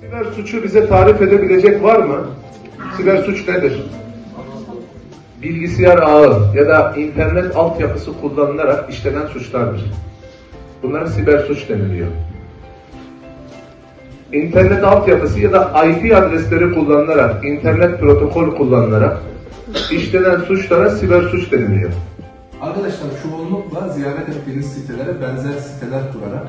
Siber suçu bize tarif edebilecek var mı? Siber suç nedir? Bilgisayar ağı ya da internet altyapısı kullanılarak işlenen suçlardır. Bunlara siber suç deniliyor. İnternet altyapısı ya da IP adresleri kullanılarak, internet protokol kullanılarak işlenen suçlara siber suç deniliyor. Arkadaşlar çoğunlukla ziyaret ettiğiniz sitelere benzer siteler kurarak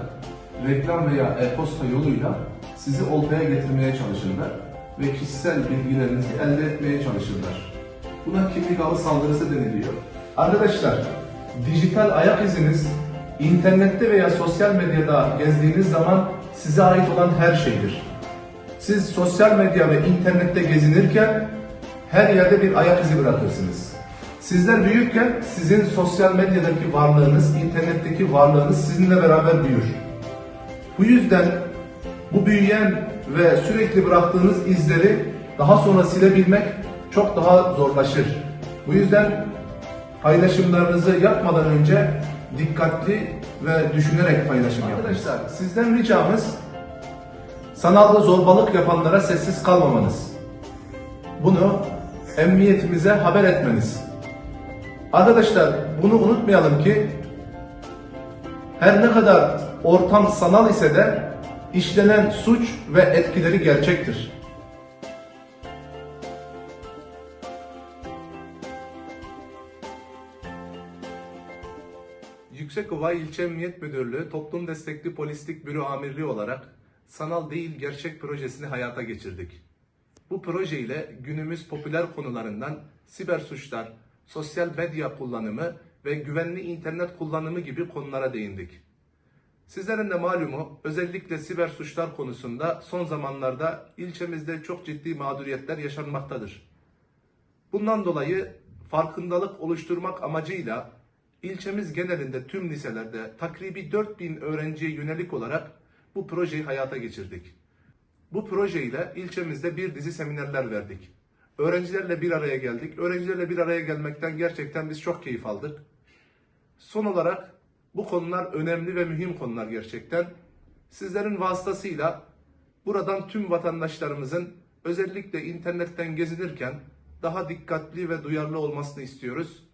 reklam veya e-posta yoluyla sizi oltaya getirmeye çalışırlar ve kişisel bilgilerinizi elde etmeye çalışırlar. Buna kimlik ağı saldırısı deniliyor. Arkadaşlar, dijital ayak iziniz internette veya sosyal medyada gezdiğiniz zaman size ait olan her şeydir. Siz sosyal medya ve internette gezinirken her yerde bir ayak izi bırakırsınız. Sizler büyürken sizin sosyal medyadaki varlığınız, internetteki varlığınız sizinle beraber büyür. Bu yüzden bu büyüyen ve sürekli bıraktığınız izleri daha sonra silebilmek çok daha zorlaşır. Bu yüzden paylaşımlarınızı yapmadan önce dikkatli ve düşünerek paylaşım yapın. Arkadaşlar sizden ricamız sanalda zorbalık yapanlara sessiz kalmamanız. Bunu emniyetimize haber etmeniz. Arkadaşlar bunu unutmayalım ki her ne kadar ortam sanal ise de işlenen suç ve etkileri gerçektir. Yüksekova İlçe Emniyet Müdürlüğü Toplum Destekli Polislik Büro Amirliği olarak sanal değil gerçek projesini hayata geçirdik. Bu proje ile günümüz popüler konularından siber suçlar, sosyal medya kullanımı ve güvenli internet kullanımı gibi konulara değindik. Sizlerin de malumu özellikle siber suçlar konusunda son zamanlarda ilçemizde çok ciddi mağduriyetler yaşanmaktadır. Bundan dolayı farkındalık oluşturmak amacıyla ilçemiz genelinde tüm liselerde takribi 4000 öğrenciye yönelik olarak bu projeyi hayata geçirdik. Bu proje ile ilçemizde bir dizi seminerler verdik. Öğrencilerle bir araya geldik. Öğrencilerle bir araya gelmekten gerçekten biz çok keyif aldık. Son olarak bu konular önemli ve mühim konular gerçekten. Sizlerin vasıtasıyla buradan tüm vatandaşlarımızın özellikle internetten gezinirken daha dikkatli ve duyarlı olmasını istiyoruz.